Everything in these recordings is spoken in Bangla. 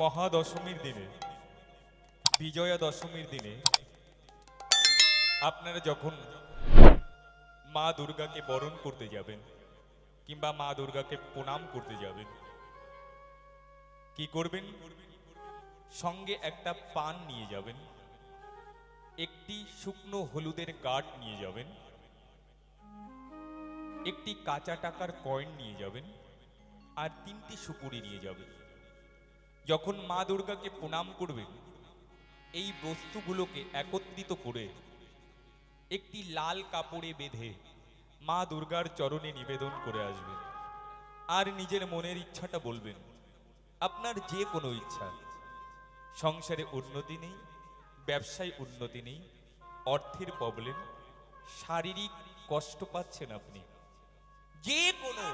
মহাদশমীর দিনে বিজয়া দশমীর দিনে আপনারা যখন মা দুর্গাকে বরণ করতে যাবেন কিংবা মা দুর্গাকে প্রণাম করতে যাবেন, কি করবেন? সঙ্গে একটা পান নিয়ে যাবেন, একটি শুকনো হলুদের কাঠ নিয়ে যাবেন, একটি কাঁচা টাকার কয়েন নিয়ে যাবেন, আর তিনটি সুপুরি নিয়ে যাবেন। যখন মা দুর্গাকে প্রণাম করবে, এই বস্তুগুলোকে একত্রিত করে একটি লাল কাপড়ে বেঁধে মা দুর্গার চরণে নিবেদন করে আসবেন আর নিজের মনের ইচ্ছাটা বলবেন, আপনার যে কোনো ইচ্ছা, সংসারে উন্নতি নেই, ব্যবসায় উন্নতি নেই, অর্থের প্রবলেম শারীরিক কষ্ট পাচ্ছেন আপনি। যে কোনো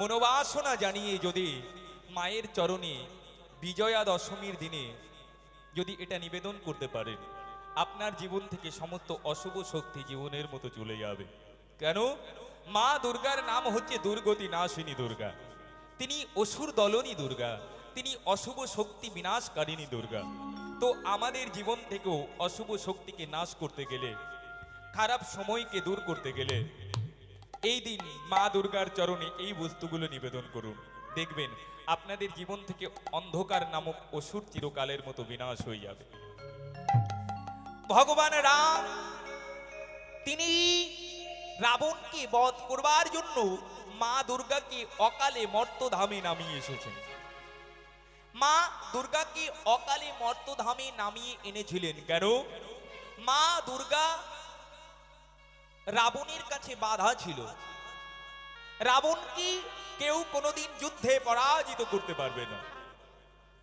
মনোবাসনা জানিয়ে যদি মায়ের চরণে বিজয়া দশমীর দিনে যদি এটা নিবেদন করতে পারেন, আপনার জীবন থেকে সমস্ত অশুভ শক্তি জীবনের মতো চলে যাবে। কেন? মা দুর্গার নাম হচ্ছে দুর্গতি নাশিনী দুর্গা। তিনি অসুর দলনী দুর্গা, তিনি অশুভ শক্তি বিনাশকারিণী দুর্গা। তো আমাদের জীবন থেকেও অশুভ শক্তিকে নাশ করতে গেলে, খারাপ সময়কে দূর করতে গেলে, এই দিন মা দুর্গার চরণে এই বস্তুগুলো নিবেদন করুন। দেখবেন আপনাদের জীবন থেকে অন্ধকার নামক অসুর চিরকালের মতো বিনাশ হয়ে যাবে। ভগবান রাম, তিনি রাবণকে বধ করবার জন্য মা দুর্গাকে অকালে মর্তধামে নামিয়ে এসেছেন। মা দুর্গাকে অকালে মর্তধামে নামিয়ে এনেছিলেন কেন? মা দুর্গা রাবণের কাছে বাধা ছিল। রাবণকে কেউ কোনোদিন যুদ্ধে পরাজিত করতে পারবে না।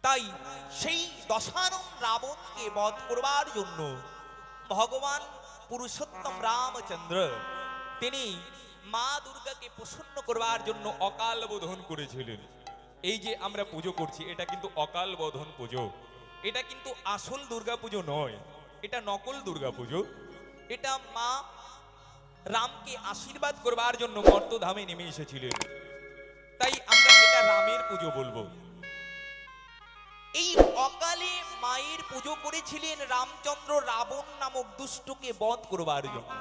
তাই সেই দশানন রাবণকে বধ করবার জন্য ভগবান পুরুষোত্তম রামচন্দ্র তিনি মা দুর্গাকে প্রসন্ন করবার জন্য অকাল বোধন করেছিলেন। এই যে আমরা পুজো করছি, এটা কিন্তু অকাল বোধন পুজো। এটা কিন্তু আসল দুর্গা পুজো নয়, এটা নকল দুর্গা পুজো। এটা মা রামকে আশীর্বাদ করবার জন্য মর্তধামে নেমে এসেছিলেন। এটা পুজো বলব। এই অকালে মায়ের পুজো করেছিলেন রামচন্দ্র রাবণ নামক দুষ্টকে বধ করবার জন্য।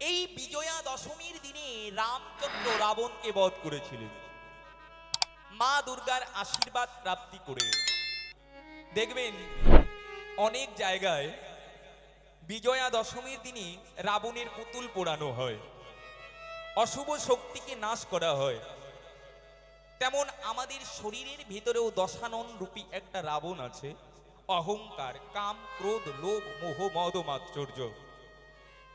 এই বিজয়া দশমীর দিনে রামচন্দ্র রাবণকে বধ করেছিলেন। মা দুর্গার আশীর্বাদ প্রাপ্তি করে। দেখবেন, অনেক জায়গায় বিজয়া দশমীর দিনে রাবণের পুতুল পোড়ানো হয়। অশুভ শক্তিকে নাশ করা হয়। তেমন আমাদের শরীরের ভিতরেও দশানন রূপী একটা রাবণ আছে। অহংকার, কাম, ক্রোধ, লোভ, মোহ, মদ, মাৎসর্য।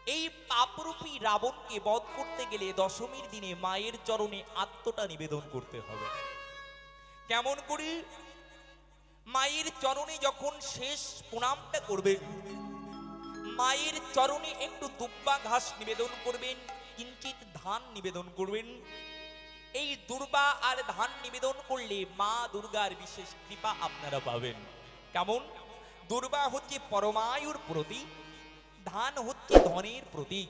এই পাপরূপী রাবণকে বধ করতে গেলে দশমীর দিনে মায়ের চরণে আত্মটা নিবেদন করতে হবে। কেমন করি? মায়ের চরণে যখন শেষ প্রণামটা করবেন, মায়ের চরণে একটু দুব্বা ঘাস নিবেদন করবেন কিঞ্চিত ধান নিবেদন করবেন। এই দুর্বা আর ধান নিবেদন করলে মা দুর্গার বিশেষ কৃপা আপনারা পাবেন। কেমন? দুর্বা হচ্ছে পরমায়ুর প্রতীক, ধান হচ্ছে ধনের প্রতীক।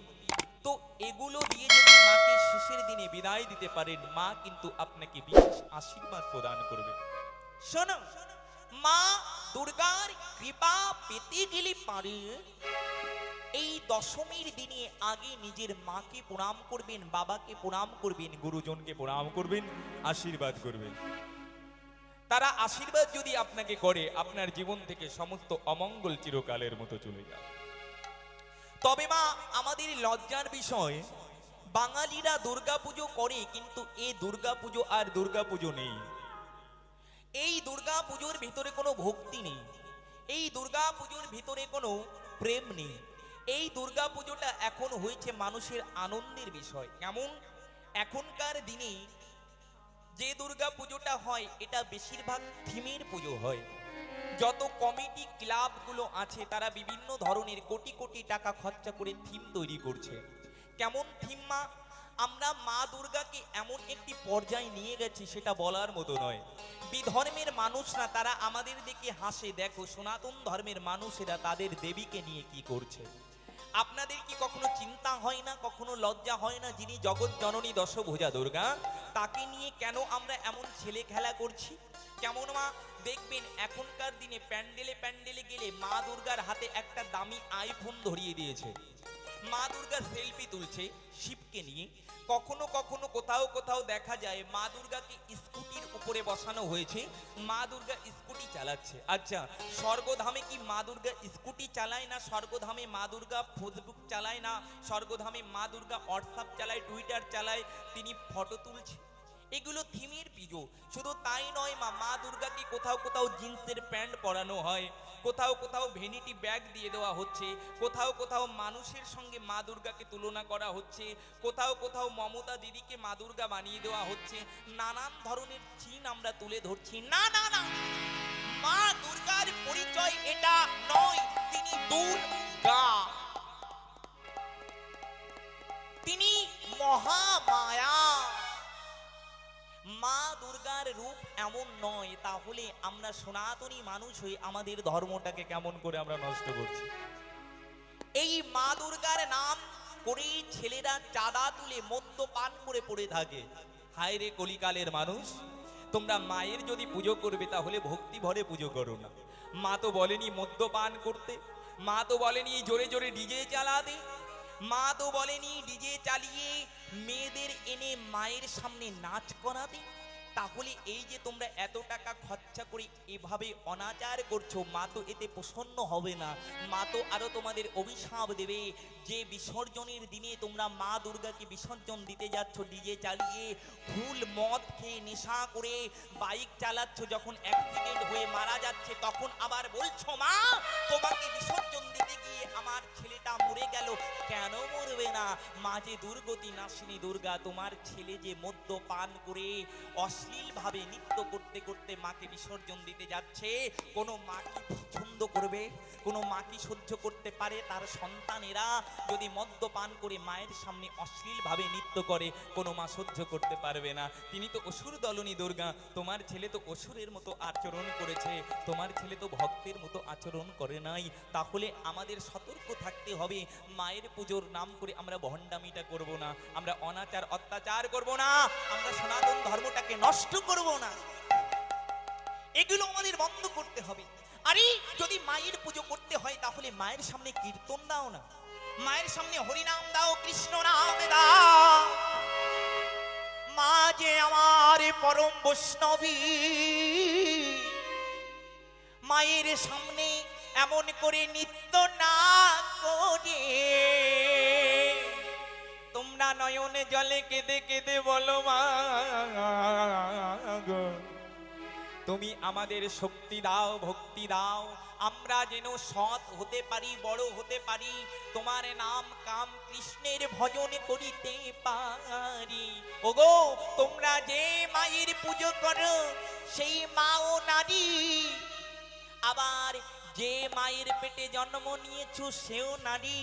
তো এগুলো দিয়ে যদি মাকে শেষের দিনে বিদায় দিতে পারেন, মা কিন্তু আপনাকে বিশেষ আশীর্বাদ প্রদান করবে। শোনো, মা দুর্গার কৃপা পেতে গেলে পারে দশমীর দিনে আগে নিজের মাকে প্রণাম করবেন, বাবাকে প্রণাম করবেন, গুরুজনকে প্রণাম করবেন, আশীর্বাদ করবেন। তারা আশীর্বাদ যদি আপনাকে করে, আপনার জীবন থেকে সমস্ত অমঙ্গল চিরকালের মতো চলে যায় তবে মা, আমাদের লজ্জার বিষয়, বাঙালিরা দুর্গাপুজো করে কিন্তু এ দুর্গাপুজো আর দুর্গাপুজো নেই। এই দুর্গা পুজোর ভিতরে কোনো ভক্তি নেই। এই দুর্গা পুজোর ভিতরে কোনো প্রেম নেই। এই দুর্গা পুজোটা এখন হয়েছে মানুষের আনন্দের বিষয়। কেমন? এখনকার দিনে যে দুর্গা পুজোটা হয়, এটা বেশিরভাগ থিমের পুজো হয়। যত কমিটি ক্লাবগুলো আছে, তারা বিভিন্ন ধরনের কোটি কোটি টাকা খরচা করে থিম তৈরি করছে। কেমন থিম মা? আমরা মা দুর্গাকে এমন একটি পর্যায়ে নিয়ে গেছি, সেটা বলার মতো নয়। বিধর্মের মানুষরা, তারা আমাদের দিকে হাসে, দেখো, সনাতন ধর্মের মানুষেরা তাদের দেবীকে নিয়ে কি করছে? আপনাদের কি কখনো চিন্তা হয় না, কখনো লজ্জা হয় না যিনি জগৎ জননী দশভুজা দুর্গা? তাকে নিয়ে কেন আমরা এমন ছেলে খেলা করছি? কেমন মা, দেখবেন এখনকার দিনে প্যান্ডেলে প্যান্ডেলে গেলে মা দুর্গার হাতে একটা দামি আইফোন ধরিয়ে দিয়েছে। মা দুর্গা সেলফি তুলছে শিবকে নিয়ে। কখনো কখনো কোথাও কোথাও দেখা যায় মা দুর্গাকে স্কুটির উপরে বসানো হয়েছে, মা দুর্গা স্কুটি চালাচ্ছে। আচ্ছা স্বর্গধামে কি মা দুর্গা স্কুটি চালায় না, স্বর্গধামে মা দুর্গা ফেসবুক চালায় না, স্বর্গধামে মা দুর্গা হোয়াটসঅ্যাপ চালায়, টুইটার চালায়, তিনি ফটো তুলছে? এগুলো থিমের পিজো। শুধু তাই নয় মা মা দুর্গাকে কোথাও কোথাও জিন্সের প্যান্ট পরানো হয়। কোথাও কোথাও ভেনিটি ব্যাগ দিয়ে দেওয়া হচ্ছে, কোথাও কোথাও মানুষের সঙ্গে মা দুর্গাকে তুলনা করা হচ্ছে, কোথাও কোথাও মমতা দিদিকে মা দুর্গা বানিয়ে দেওয়া হচ্ছে, নানান ধরনের চিন আমরা তুলে ধরছি। না না না! মা দুর্গার পরিচয় এটা নয়, তিনি দুর্গা। তিনি মহামায়া দুর্গার রূপ এমন নয়, তাহলে আমরা সনাতনী মানুষ হয়ে আমাদের ধর্মটাকে কেমন করে আমরা নষ্ট করছি? এই মা দুর্গার নাম করে ছেলেরা চাঁদা তুলে মদ্যপান করে পড়ে থাকে। হায় রে কলিকালের মানুষ, তোমরা মায়ের যদি পুজো করবে তাহলে ভক্তি ভরে পুজো করো না। মা তো বলেনি মদ্যপান করতে, মা তো বলেনি জোরে জোরে ডিজে চালাতে, মা তো বলেনি ডিজে চালিয়ে মেয়েদের এনে মায়ের সামনে নাচ করাতে। তাহলে এই যে তোমরা এত টাকা খরচা করে এভাবে অনাচার করছ, মা তো এতে প্রসন্ন হবে না। মা তো আরও তোমাদের অভিশাপ দেবে। যে বিসর্জনের দিনে তোমরা মা দুর্গাকে বিসর্জন দিতে যাচ্ছ ডিজে চালিয়ে ফুল মদ খেয়ে নেশা করে বাইক চালাচ্ছ, যখন অ্যাক্সিডেন্ট হয়ে মারা যাচ্ছে, তখন আবার বলছো, মা, তোমাকে বিসর্জন দিতে গিয়ে আমার ছেলেটা মরে গেল। কেন মরবে না? মা যে দুর্গতি নাসিনী দুর্গা, তোমার ছেলে যে মদ্য পান করে অশ্লীলভাবে নৃত্য করতে করতে মাকে বিসর্জন দিতে যাচ্ছে। কোনো মা কি পছন্দ করবে? কোনো মা কি সহ্য করতে পারে? তার সন্তানেরা যদি মদ্যপান করে মায়ের সামনে অশ্লীলভাবে নৃত্য করে, কোনো মা সহ্য করতে পারবে না। তিনি তো অসুর দলনী দুর্গা। তোমার ছেলে তো অসুরের মতো আচরণ করেছে। তোমার ছেলে তো ভক্তের মতো আচরণ করে নাই। তাহলে আমাদের সতর্ক থাকতে হবে। মায়ের পুজোর নাম করে আমরা ভণ্ডামিটা করব না। আমরা অনাচার, অত্যাচার করব না। আমরা সনাতন ধর্মটাকে নষ্ট করব না। এগুলো আমাদের বন্ধ করতে হবে। আরে, যদি মায়ের পুজো করতে হয়, তাহলে মায়ের সামনে কীর্তন দাও না। মায়ের সামনে হরিনাম দাও, কৃষ্ণ নাম দাও। মা যে আমার পরম বৈষ্ণবী। মায়ের সামনে এমন করে নিত্য না করে। তোমরা নয়নে জলে কেঁদে কেঁদে বলো মা। তুমি আমাদের শক্তি দাও, ভক্তি দাও। আমরা যেন সৎ হতে পারি, বড় হতে পারি। তোমার নাম কাম কৃষ্ণের ভজন করিতে পারি। ওগো, তোমরা যে মায়ের পুজো করো, সেই মা ও নারী আবার যে মায়ের পেটে জন্ম নিয়েছো, সেও নারী।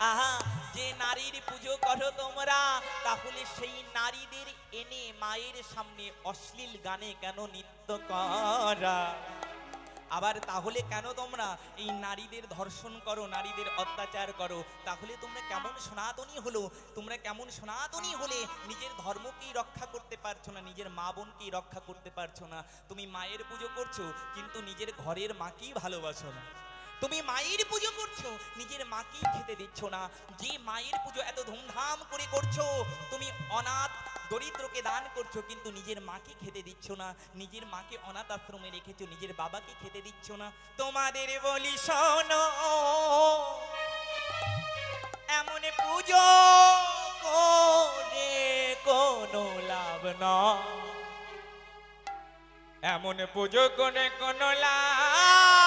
আহা যে নারীর পুজো করো তোমরা, তাহলে সেই নারীদের এনে মায়ের সামনে অশ্লীল গানে কেন নৃত্য করা? আবার তাহলে কেন তোমরা এই নারীদের ধর্ষণ করো, নারীদের অত্যাচার করো? তাহলে তোমরা কেমন সনাতনী হলো? তোমরা কেমন সনাতনী হলে নিজের ধর্মকেই রক্ষা করতে পারছ না, নিজের মা বোনকেই রক্ষা করতে পারছ না। তুমি মায়ের পুজো করছ, কিন্তু নিজের ঘরের মাকেই ভালোবাসো না। তুমি মায়ের পুজো করছ, নিজের মাকেই খেতে দিচ্ছ না। যে মায়ের পুজো এত ধুমধাম করে করছ, তুমি অনাথ দরিদ্রকে দান করছ, কিন্তু নিজের মাকে খেতে দিচ্ছ না। নিজের মাকে অনাথ আশ্রমে রেখেছো, নিজের বাবাকে খেতে দিচ্ছ না। তোমাদের বলি শোনো, এমন পুজো কোনো লাভ নয়। এমন পুজো করে কোনো লাভ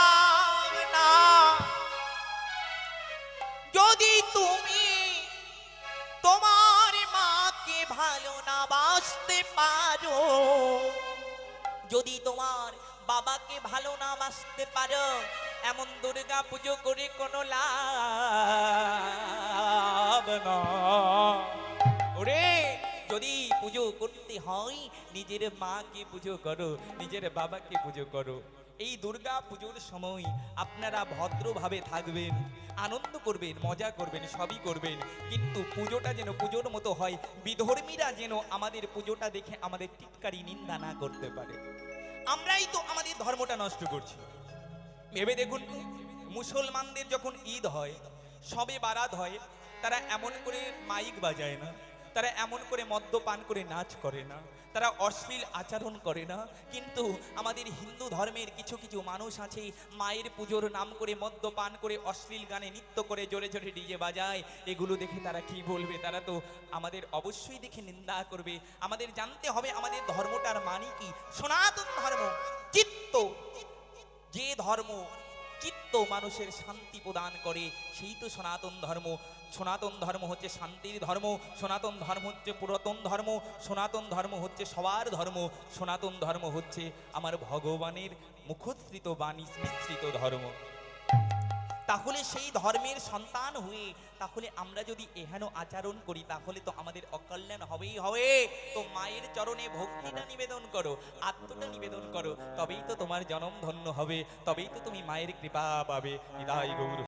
যদি তুমি তোমার মাকে ভালো না বাসতে পারো, যদি তোমার বাবাকে ভালো না বাসতে পারো, এমন দুর্গা পুজো করে কোনো লাভ নয়। ওরে, যদি পুজো করতে হয়, নিজের মাকে পুজো করো, নিজের বাবাকে পুজো করো। এই দুর্গা পুজোর সময় আপনারা ভদ্রভাবে থাকবেন, আনন্দ করবেন, মজা করবেন, সবই করবেন। কিন্তু পুজোটা যেন পুজোর মতো হয়, বিধর্মীরা যেন আমাদের পুজোটা দেখে আমাদের টিটকারি নিন্দা না করতে পারে। আমরাই তো আমাদের ধর্মটা নষ্ট করছি। ভেবে দেখুন, মুসলমানদের যখন ঈদ হয়, সবে বারাত হয়, তারা এমন করে মাইক বাজায় না? তারা এমন করে মদ্যপান করে নাচ করে না, তারা অশ্লীল আচরণ করে না। কিন্তু আমাদের হিন্দু ধর্মের কিছু কিছু মানুষ আছে, মায়ের পুজোর নাম করে মদ্যপান করে অশ্লীল গানে নৃত্য করে জোরে জোরে ডিজে বাজায়। এগুলো দেখে তারা কি বলবে? তারা তো আমাদের অবশ্যই দেখে নিন্দা করবে। আমাদের জানতে হবে আমাদের ধর্মটার মানে কি? সনাতন ধর্ম, চিত্ত। যে ধর্ম চিত্ত মানুষের শান্তি প্রদান করে, সেই তো সনাতন ধর্ম। সনাতন ধর্ম হচ্ছে শান্তির ধর্ম, সনাতন ধর্ম হচ্ছে পুরাতন ধর্ম, সনাতন ধর্ম হচ্ছে সবার ধর্ম, সনাতন ধর্ম হচ্ছে আমার ভগবানের মুখশ্রিত বাণী মিশ্রিত ধর্ম। তাহলে সেই ধর্মের সন্তান হয়ে, তাহলে আমরা যদি এহেন আচরণ করি, তাহলে তো আমাদের অকল্যাণ হবেই হবে। তো মায়ের চরণে ভক্তিটা নিবেদন করো, আত্মটা নিবেদন করো, তবেই তো তোমার জনম ধন্য হবে, তবেই তো তুমি মায়ের কৃপা পাবে। গৌর।